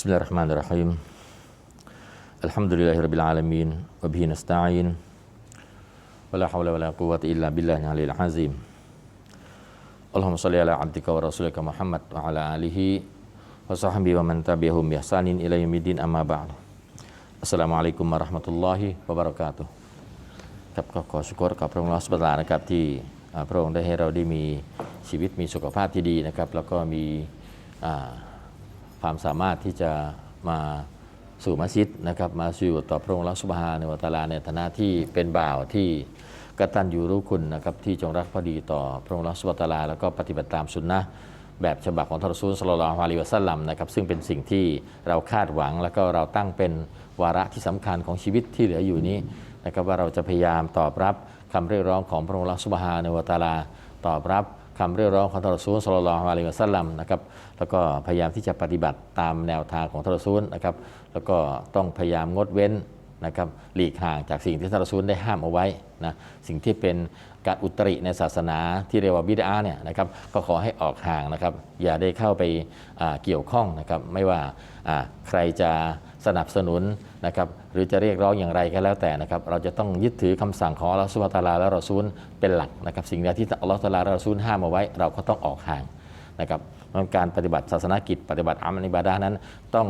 بسم الله الرحمن الرحيم الحمد لله رب العالمين وبه نستعين ولا حول ولا قوة إلا بالله العلي العظيم اللهم صل على عبدك ورسولك محمد وعلى آله وصحبه ومن تبعهم بإحسان إلى يوم الدين أما بعد السلام عليكم ورحمة الله وبركاته ครับก็ขอชุกรกับพระองค์ลอสบาลานะครับที่อ่าพระองค์ได้ให้เราได้มีชีวิตมีสุขภาพที่ดีนะครับ แล้วก็มีอ่า ความสามารถที่จะมาสู่มัสยิดนะครับมาสู่ต่อพระองค์ลอสบาในวัตาลาในฐานะที่เป็นบ่าวที่กตัญญูรู้คุณนะครับที่จงรักภักดีต่อพระองค์ลอสบาตาลา แล้วก็ปฏิบัติตามสุนนะแบบฉบับของทรซูลสลลัลลอฮุอะลัยฮิวะซัลลัมนะครับซึ่งเป็นสิ่งที่เราคาดหวัง แล้วก็เราตั้งเป็นวาระที่สำคัญของชีวิตที่เหลืออยู่นี้นะครับว่าเราจะพยายามตอบรับคำเรียกร้องของพระองค์ลอสุบฮาในวัตาลาตอบรับ คำเรียกร้องของทรซูลสลลัลลอฮุอะลัยฮิวะซัลลัมนะครับแล้วก็พยายามที่จะปฏิบัติตามแนวทางของทรซูลนะครับแล้วก็ต้องพยายามงดเว้นนะครับหลีกห่างจากสิ่งที่ทรซูลได้ห้ามเอาไว้นะสิ่งที่เป็นการอุตริในศาสนาที่เรียกว่าบิดาเนี่ยนะครับก็ขอให้ออกห่างนะครับอย่าได้เข้าไปเกี่ยวข้องนะครับไม่ว่าใครจะ สนับสนุนนะครับหรือจะเรียกร้องอย่างไรก็แล้วแต่นะครับเราจะต้องยึดถือคำสั่งของอัลลอฮฺสุบฮาตาลาและรอซูลเป็นหลักนะครับสิ่งใดที่อัลลอฮฺตาลาและรอซูลห้ามเอาไว้ เราก็ต้องออกห่างนะครับการปฏิบัติศาสนกิจ ปฏิบัติอามัลอิบาดะห์นั้นต้อง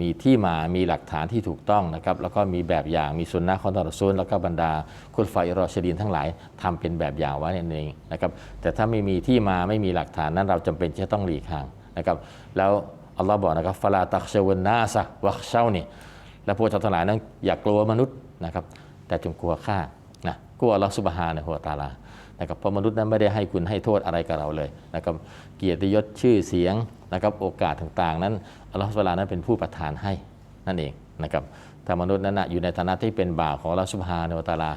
มีที่มา มีหลักฐานที่ถูกต้องนะครับ แล้วก็มีแบบอย่าง มีสุนนะของท่านรอซูลแล้วก็บรรดาคุณฝ่ายรอชดีนทั้งหลายทำเป็นแบบอย่างไว้นั่นเองนะครับ แต่ถ้าไม่มีที่มา ไม่มีหลักฐานนั้นเราจำเป็นจะต้องหลีกห่างนะครับ แล้ว อัลลอฮ์บอกนะครับฟาลาตักชวนนาซะวักเชานี่และพวกเจ้าทั้งหลายนั้นอย่ากกลัวมนุษย์นะครับ แต่จงกลัวข้านะกลัวอัลลอฮฺสุบฮานะฮูวตาลานะครับเพราะมนุษย์นั้นไม่ได้ให้คุณให้โทษอะไรกับเราเลยนะครับเกียรติยศชื่อเสียงนะครับโอกาสต่างๆ นั้นอัลลอฮฺสุบฮานั้นเป็นผู้ประทานให้นั่นเองนะครับถ้ามนุษย์นั้นนะอยู่ในฐานะที่เป็นบ่าวของอัลลอฮฺสุบฮานะฮูวตาลา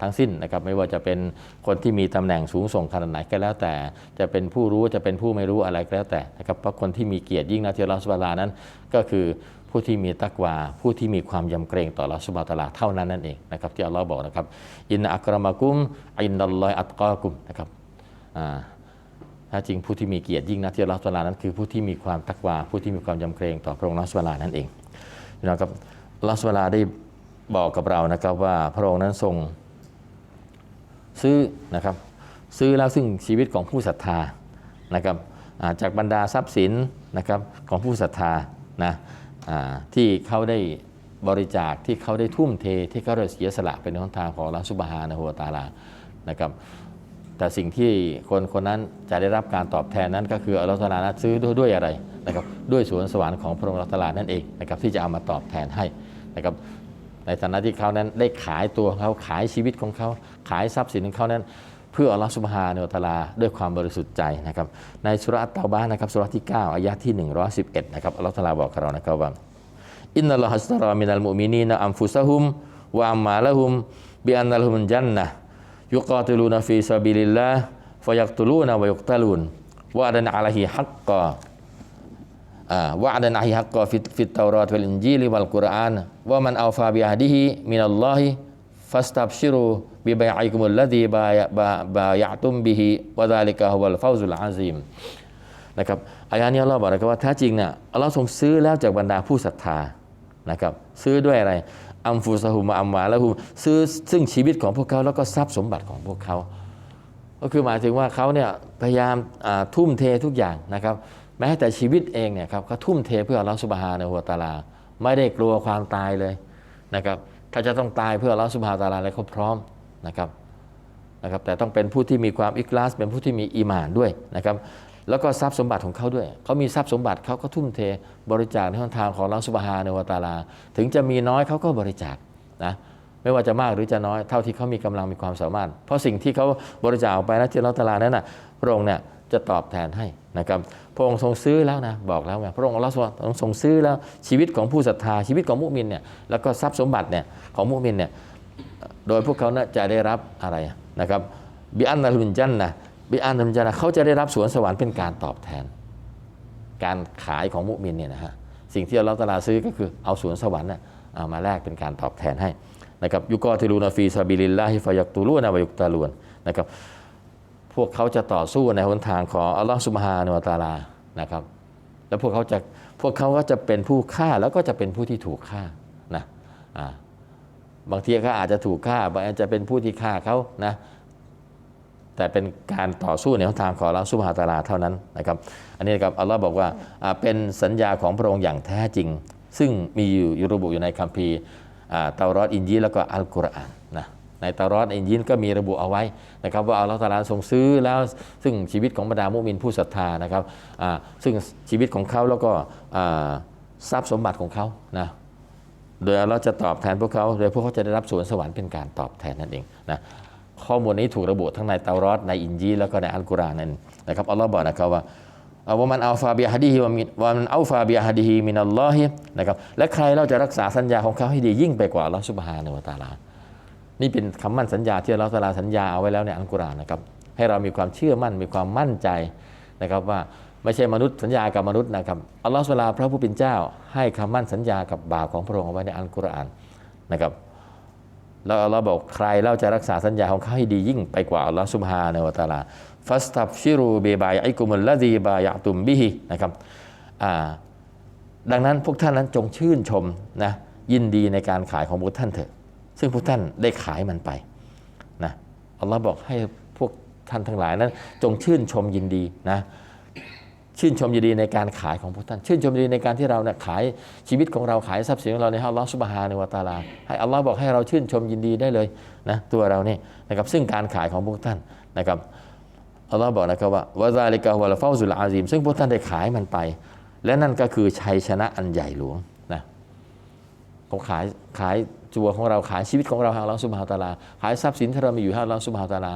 ทั้งสิ้นนะครับไม่ว่าจะเป็นคนที่มีตำแหน่งสูงส่งขนาดไหนก็แล้วแต่ จะเป็นผู้รู้จะเป็นผู้ไม่รู้อะไรก็แล้วแต่นะครับเพราะคนที่มีเกียรติยิ่งนะที่อัลลอฮฺสุบานะฮูวะตะอาลานั้น ก็คือผู้ที่มีตักวา ผู้ที่มีความยำเกรงต่ออัลลอฮฺสุบานะฮูวะตลาเท่านั้นนั่นเองนะครับที่อัลลอฮ์บอกนะครับอินนะอักรมะกุมอินนัลลอฮอัตกากุมนะครับอ่าถ้าจริงผู้ที่มีเกียรติยิ่งนะที่อัลลอฮฺสุบานะฮูวะตะอาลานั้นคือผู้ที่มีความตักวา ผู้ที่มีความยำเกรงต่อพระองค์อัลลอฮฺสุบานะฮูวะตะอาลานั่นเองนะครับอัลลอฮฺสุบฮานะฮูวะตะอาลาได้บอกกับเรานะครับว่าพระองค์นั้นทรง ซื้อนะครับ ซื้อแล้วซึ่งชีวิตของผู้ศรัทธานะครับจากบรรดาทรัพย์สินนะครับของผู้ศรัทธานะที่เขาได้บริจาคที่เขาได้ทุ่มเทที่เขาได้เสียสละเป็นหนทางของอัลลอฮฺสุบฮานะฮูวตาลานะครับแต่สิ่งที่คนคนนั้นจะได้รับการตอบแทนนั้นก็คืออัลลอฮฺตาลานั้นซื้อด้วยด้วยอะไรนะครับด้วยสวนสวรรค์ของพระองค์อัลลอฮฺตาลานั่นเองนะครับที่จะเอามาตอบแทนให้นะครับ ในฐานะที่เขานั้นได้ขายตัวของเขาขายชีวิตของเขาขายทรัพย์สินของเขานั้น เพื่ออัลลอฮฺสุบฮานะฮูวะตาลาด้วยความบริสุทธิ์ใจนะครับในสุราะห์เตาบ้านนะครับสุราะห์ที่ 9อายะที่ 111นะครับอัลลอฮฺตะอาลาบอกกับเรานะครับว่าอินนัลลอฮฺอัสตารอมินัลมุมินีนอัมฟุซะฮุมวะอัมมาละฮุมบิอันนัลฮุมจันนะยุกาติลูนฟีซาบิลิลลาห์ฟยักตุลูนวะยุกตะลูนวะอัดนอะลัยฮิฮักกะ วะดันอิฮักกอฟิฟิตตาร์อตวัลินจีลิวัลกุรอานว่ามันอัลฟาบิฮดิฮิมินัลลอฮิฟัสตับชิรูบิบัยอิกุมุลลดีบายบาบายะตุมบิฮิวะดาลิกะฮุวัลฟาวซุลอาซิมนะครับอายานี้อัลลอฮ์บอกนะครับว่าแท้จริงเนี่ยอัลลอฮ์ทรงซื้อแล้วจากบรรดาผู้ศรัทธานะครับซื้อด้วยอะไรอัมฟูซาหุมอัมวาละหุมซื้อซึ่งชีวิตของพวกเขาแล้วก็ทรัพย์สมบัติของพวกเขา ก็คือหมายถึงว่าเขาเนี่ยพยายามทุ่มเททุกอย่างนะครับ แม้แต่ชีวิตเองเนี่ยครับเขาทุ่มเทเพื่ออัลอสุบฮาในะฮูวตาลา ไม่ได้กลัวความตายเลยนะครับถ้าจะต้องตายเพื่ออัลอสุบฮาตาลาอะไรเขาพร้อมนะครับนะครับ แต่ต้องเป็นผู้ที่มีความอิคลาส เป็นผู้ที่มีอีหมานด้วยนะครับแล้วก็ทรัพย์สมบัติของเขาด้วย เขามีทรัพย์สมบัติเขาก็ทุ่มเทบริจาคในทางของอัลอสุบฮานะฮูวตาลา ถึงจะมีน้อยเขาก็บริจาคนะไม่ว่าจะมากหรือจะน้อยเท่าที่เขามีกำลังมีความสามารถ เพราะสิ่งที่เขาบริจาคออกไปนะที่อัตาลานั้นนะพระองค์เนี่ย จะตอบแทนให้นะครับพระองค์ทรงซื้อแล้วนะบอกแล้วไงพระองค์อัลลอฮฺทรงซื้อแล้วชีวิตของผู้ศรัทธาชีวิตของมุมินเนี่ยแล้วก็ทรัพย์สมบัติเนี่ยของมุมินเนี่ยโดยพวกเขาน่าจะได้รับอะไรนะครับบิอันนัลมินจันนะบิอันนัลมินจันนะเขาจะได้รับสวนสวรรค์เป็นการตอบแทน การขายของมุมินเนี่ยนะฮะสิ่งที่อัลลอฮฺตลาดซื้อก็คือเอาสวนสวรรค์น่ะเอามาแลกเป็นการตอบแทนให้นะครับยุกอติลูนาฟีซาบิลิลลาฮิฟายักตูลูนะวายุกตาลูนนะครับ พวกเขาจะต่อสู้ในหนทางของอัลลอฮฺสุบฮานุวะตาลานะครับ แล้วพวกเขาจะพวกเขาก็จะเป็นผู้ฆ่าแล้วก็จะเป็นผู้ที่ถูกฆ่านะอ่าบางทีเขาอาจจะถูกฆ่าบางอาจจะเป็นผู้ที่ฆ่าเขานะแต่เป็นการต่อสู้ในหนทางของอัลลอฮฺซุบฮานะฮูวตาลาเท่านั้นนะครับ อันนี้นะครับอัลลอฮ์บอกว่าเป็นสัญญาของพระองค์อย่างแท้จริง ซึ่งมีอยู่อยู่ระบุอยู่ในคัมภีร์อ่าเตารอดอินยีแล้วก็อัลกุรอานนะ ในตารอดอินยีลก็มีระบุเอาไว้นะครับว่าอัลลอฮฺตาลาทรงซื้อแล้วซึ่งชีวิตของบรรดามุมินผู้ศรัทธานะครับซึ่งชีวิตของเขาแล้วก็ทรัพย์สมบัติของเขานะโดยอัลลอฮ์จะตอบแทนพวกเขาโดยพวกเขาจะได้รับสวนสวรรค์เป็นการตอบแทนนั่นเองนะข้อมูลนี้ถูกระบุทั้งในเตารอดในอินจีแล้วก็ในอัลกุรอานนั่นนะครับอัลลอฮ์บอกนะครับว่าว่ามันอัลฟาบิฮะดีฮิวมินว่ามันอัลฟาบิฮะดีฮิมินัลลอฮินะครับและใครเราจะรักษาสัญญาของเขาให้ดียิ่งไปกว่าอัลลอฮ์ซุบฮานะฮูวะตาลา นี่เป็นคำมั่นสัญญาที่อัลละอาลาสัญญาเอาไว้แล้วในอัลกุรอานนะครับให้เรามีความเชื่อมั่นมีความมั่นใจนะครับว่าไม่ใช่มนุษย์สัญญากับมนุษย์นะครับอัลลอฮ์สุลาพระผู้เป็นเจ้า ให้คำมั่นสัญญากับบ่าวของพระองค์เอาไว้ในอัลกุรอานนะครับแล้วอัลลอฮ์บอกใครเราจะรักษาสัญญาของเขาให้ดียิ่งไปกว่าอัลลอฮ์ซุบฮานะวะตาลาฟัสตับชิรูเบบายไอกุมุลละดีบายะตุมบิฮินะครับดังนั้นพวกท่านนั้นจงชื่นชมนะยินดีในการขายของพวกท่านเถอะ ซึ่งพวกท่านได้ขายมันไปนะอัลลอฮ์บอกให้พวกท่านทั้งหลายนั้น จงชื่นชมยินดีนะชื่นชมยินดีในการขายของพวกท่าน ชื่นชมยินดีในการที่เราเนี่ยขายชีวิตของเราขายทรัพย์สินของเราในอัลลอฮ์ซุบฮานวะตาลาให้อัลลอฮ์บอกให้เราชื่นชมยินดีได้เลยนะตัวเราเนี่ยนะครับซึ่งการขายของพวกท่านนะครับอัลลอฮ์บอกนะครับว่าวะซาลิกะวะลฟาวซุลอาซีมซึ่งพวกท่านได้ขายมันไป และนั่นก็คือชัยชนะอันใหญ่หลวงนะเขาขายขาย จัวของเราขายชีวิตของเราให้อัลลอฮ์ซุบฮาวตาลา ขายทรัพย์สินที่เรามีอยู่ให้อัลลอฮ์ซุบฮาวตาลา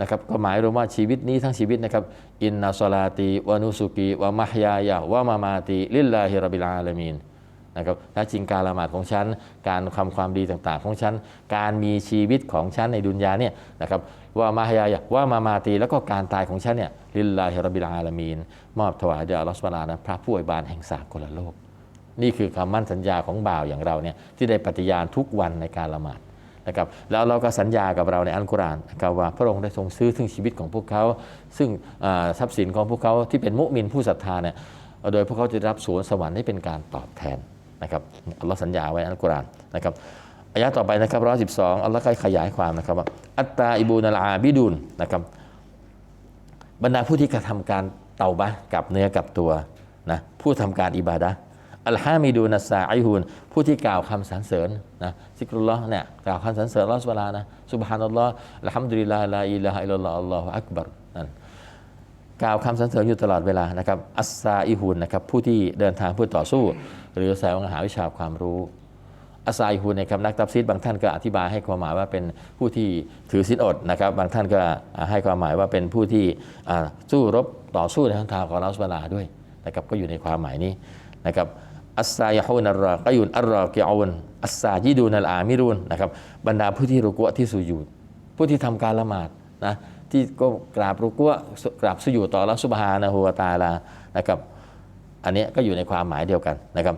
นะครับก็หมายรวมว่าชีวิตนี้ทั้งชีวิตนะครับอินนาซอลาตีวานุสุกีวะมะฮยายะวะมามาติลิลลาฮิรับิลอาลามีนนะครับถ้าจริงการละหมาดของฉัน การทำความดีต่างๆ ของฉัน การมีชีวิตของฉันในดุนยาเนี่ยนะครับว่ามายายะวะมามาติแล้วก็การตายของฉันเนี่ยลิลลาฮิรับิลอาลามีนมอบถวายแด่อัลลอฮฺสุบฮานะฮูวะตะอาลานะพระผู้อวยบานแห่งสากลโลก นี่คือคำมั่นสัญญาของบ่าวอย่างเราเนี่ยที่ได้ปฏิญาณทุกวันในการละหมาดนะครับแล้วเราก็สัญญากับเราในอัลกุรอานนะครับว่าพระองค์ได้ทรงซื้อถึงชีวิตของพวกเขา ซึ่งทรัพย์สินของพวกเขาที่เป็นมุมินผู้ศรัทธาเนี่ยโดยพวกเขาจะรับสวนสวรรค์ให้เป็นการตอบแทนนะครับอัลลอฮ์สัญญาไว้อัลกุรอานนะครับอายะต่อไปนะครับร้อยสิบสองอัลลอฮ์ก็ขยายความนะครับว่าอัตตาอิบูนัลอาบิดุนนะครับบรรดาผู้ที่กระทำการเตาบะกับเนื้อกับตัวนะผู้ทำการอิบาดะ อัลฮามิดูนัสซาอิฮูนผู้ที่กล่าวคำสรรเสริญนะซิกรุลลอฮ์เนี่ยกล่าวคำสรรเสริญลอสุบฮานะสุบฮานัลลอฮ์อัลฮัมดุลิลลาฮ์ลาอิลาฮอิลลัลลอฮ์อัลลอฮุอักบัรนั่นกล่าวคำสรรเสริญอยู่ตลอดเวลานะครับอัสซาอิฮูนนะครับผู้ที่เดินทางเพื่อต่อสู้ หรือแสวงหาวิชาความรู้อัสซาอิฮูนในคำนักตับซีดบางท่านก็อธิบายให้ความหมายว่าเป็นผู้ที่ถือศีลอดนะครับ บางท่านก็ให้ความหมายว่าเป็นผู้ที่สู้รบต่อสู้ในทางทางของลอสุบาด้วยนะครับก็อยู่ในความหมายนี้นะครับ อัสซายฮูนอัลรอกยุนอัลรอกิอูนอัสซาจิดูนอัลอามิรุนนะครับบรรดาผู้ที่รุกุวะที่สุญูดผู้ที่ทำการละหมาดนะที่ก็กราบรุกุวะกราบสุญูดต่อละสุบฮานะฮูวตาลานะครับอันนี้ก็อยู่ในความหมายเดียวกันนะครับ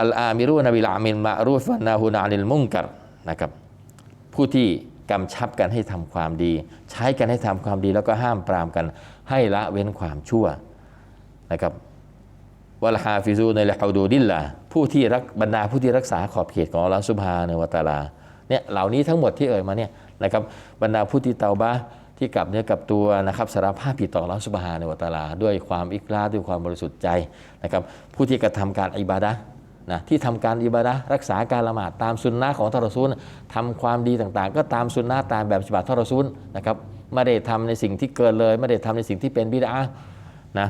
อัลอามิรุนบิลอามินมารูฟวะนาฮูนานิลมุงกัรนะครับผู้ที่กำชับกันให้ทำความดี ใช้กันให้ทำความดีแล้วก็ห้ามปรามกันให้ละเว้นความชั่วนะครับ วะลฮาฟิซูในละฮูดูดิลละผู้ที่รักบรรดาผู้ที่รักษาขอบเขตของอัลลอฮฺซุบฮานวะตาลาเนี่ยเหล่านี้ทั้งหมดที่เอ่ยมาเนี่ยนะครับบรรดาผู้ที่เตาบะที่กลับเนื้อกลับตัวนะครับสารภาพผิดต่ออัลลอฮฺซุบฮานวะตาลา ด้วยความอิกลาด้วยความบริสุทธิ์ใจนะครับผู้ที่กระทำการอิบาดะนะที่ทำการอิบาดะรักษาการละหมาดตามสุนนะของทารซูลทำความดีต่างๆ ก็ตามสุนนะตามแบบฉบับทารซูลนะครับไม่ได้ทำในสิ่งที่เกินเลย ไม่ได้ทำในสิ่งที่เป็นบิดานะ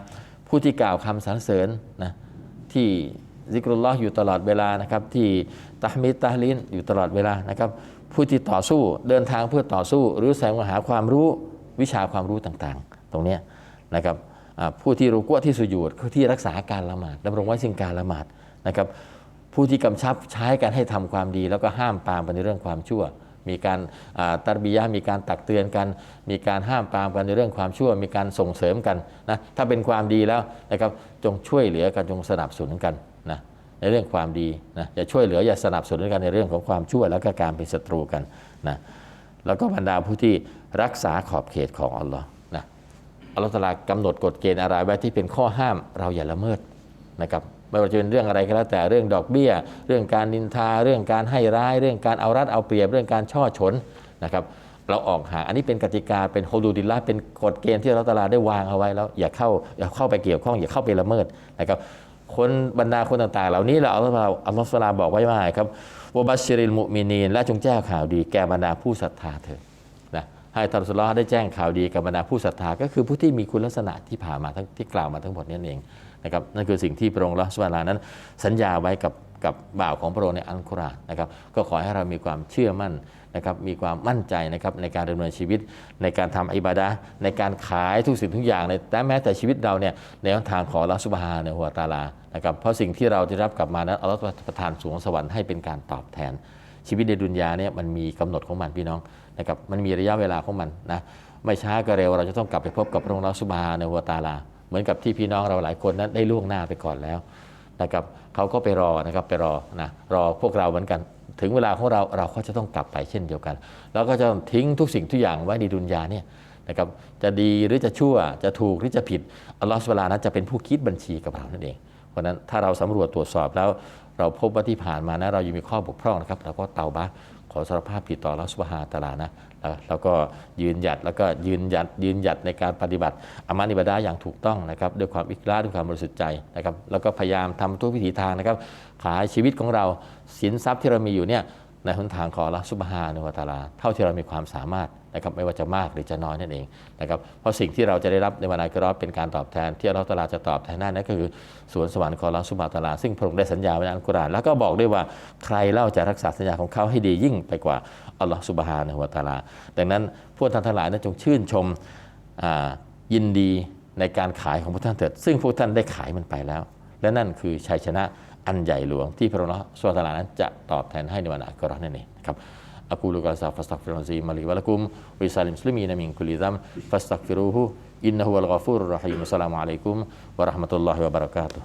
ผู้ที่กล่าวคำสรรเสริญนะที่ซิกรุลลอฮ์อยู่ตลอดเวลานะครับ ที่ตะฮมิดตะฮลินอยู่ตลอดเวลานะครับ ผู้ที่ต่อสู้เดินทางเพื่อต่อสู้ หรือแสวงหาความรู้วิชาความรู้ต่างๆ ตรงนี้นะครับผู้ที่รู้กัวที่สุญูดที่รักษาการละหมาดดำรงไว้ซึ่งการละหมาดนะครับ ผู้ที่กำชับใช้กันให้ทำความดี แล้วก็ห้ามปามไปในเรื่องความชั่ว มีการตัรบียะมีการตักเตือนกัน มีการห้ามปรามกันในเรื่องความชั่ว มีการส่งเสริมกันนะถ้าเป็นความดีแล้วนะครับจงช่วยเหลือกันจงสนับสนุนกันนะในเรื่องความดีนะอย่าช่วยเหลืออย่าสนับสนุนกันในเรื่องของความชั่วแล้วก็การเป็นศัตรูกันนะแล้วก็บรรดาผู้ที่รักษาขอบเขตของอัลลอฮ์นะอัลลอฮฺตลากำหนดกฎเกณฑ์อะไรไว้ที่เป็นข้อห้ามเราอย่าละเมิดนะครับ ไม่ว่าจะเป็นเรื่องอะไรก็แล้วแต่เรื่องดอกเบี้ย เรื่องการนินทา เรื่องการให้ร้าย เรื่องการเอารัดเอาเปรียบ เรื่องการช่อฉนนะครับเราออกหาอันนี้เป็นกติกาเป็นโฮดูดิลละเป็นกฎเกณฑ์ที่อัลลอฮฺตะอาลาได้วางเอาไว้แล้ว อย่าเข้าอย่าเข้าไปเกี่ยวข้องอย่าเข้าไปละเมิดนะครับคนบรรดาคนต่างๆ เหล่านี้เราอัลลอฮฺอัลลอฮฺตะอาลาบอกไว้ว่าครับวบัชริลมุมินีนและจงแจ้งข่าวดีแก่บรรดาผู้ศรัทธาเถิดนะให้ทานสุลลอฮ์ได้แจ้งข่าวดีกับบรรดาผู้ศรัทธาก็คือผู้ที่มีคุณลักษณะที่ผ่านมาทั้งที่กล่าวมาทั้งหมดนี้เอง นะครับนั่นคือสิ่งที่พระองค์ละสุบาลานั้น สัญญาไว้กับกับบ่าวของพระองค์ในอัลกุรอานนะครับก็ขอให้เรามีความเชื่อมั่นนะครับมีความมั่นใจนะครับในการดำเนินชีวิตในการทำอิบาดะในการขายทุกสิ่งทุกอย่างในแต่แม้แต่ชีวิตเราเนี่ยในทางของละสุบฮาในหัวตาลานะครับเพราะสิ่งที่เราได้รับกลับมานั้นอัลลอฮฺประทานสูงสวรรค์ให้เป็นการตอบแทน ชีวิตในดุนยาเนี่ยมันมีกำหนดของมันพี่น้องนะครับมันมีระยะเวลาของมันนะไม่ช้าก็เร็วเราจะต้องกลับไปพบกับพระองค์ลอสุบฮาในหัวตาลา มือนกับที่พี่น้องเราหลายคนนั้นได้ล่วงหน้าไปก่อนแล้วนะครับเขาก็ไปรอนะครับไปรอนะรอพวกเราเหมือนกัน ถึงเวลาของเราเราก็จะต้องกลับไปเช่นเดียวกัน แล้วก็จะทิ้งทุกสิ่งทุกอย่างไว้ในดุนยาเนี่ยนะครับจะดีหรือจะชั่วจะถูกหรือจะผิดอัลลอฮฺสุบฮานั้นจะเป็นผู้คิดบัญชีกับเรานั่นเองเพราะนั้นถ้าเราสำรวจตรวจสอบแล้วเราพบว่าที่ผ่านมานะเรายังมีข้อบกพร่องนะครับเราก็เตาบะ ขอสารภาพผิดต่อรัสุบฮาตะอาลานะแล้วก็ยืนหยัดแล้วก็ยืนหยัดยืนหยัดในการปฏิบัติอามานิบาดาอย่างถูกต้องนะครับด้วยความอิกราด้วยความบริสุทธิ์ใจนะครับแล้วก็พยายามทำทุกวิถีทางนะครับขายชีวิตของเราสินทรัพย์ที่เรามีอยู่เนี่ย ในหนทางของรัสุบฮานุวะตาลา เท่าที่เรามีความสามารถนะครับไม่ว่าจะมากหรือจะน้อยนั่นเองนะครับเพราะสิ่งที่เราจะได้รับในวันอาคราเป็นการตอบแทนที่อัลลอฮฺตาลาจะตอบแทนนั่นก็คือสวนสวรรค์ของอัลลอฮฺสุบฮานุวตาลา ซึ่งพระองค์ได้สัญญาไว้ในอัลกุรอานแล้วก็บอกด้วยว่าใครเล่าจะรักษาสัญญาของเขาให้ดียิ่งไปกว่าอัลลอฮฺสุบฮานะฮูวตาลา ดังนั้นพวกท่านทั้งหลายนั้นจงชื่นชมยินดีในการขายของพวกท่านเถิดซึ่งพวกท่านได้ขายมันไปแล้ว และนั่นคือชัยชนะ อันใหญ่หลวงที่พระองค์สุบฮานะฮูวะตะอาลานั้นจะตอบแทนให้ในวันอาคิเราะห์นั่นเองนะครับ أقول قال فاستغفر العظيم لي ولكم ولسائر المسلمين من كل ذنب فاستغفروه إنه هو الغفور الرحيم السلام عليكم ورحمة الله وبركاته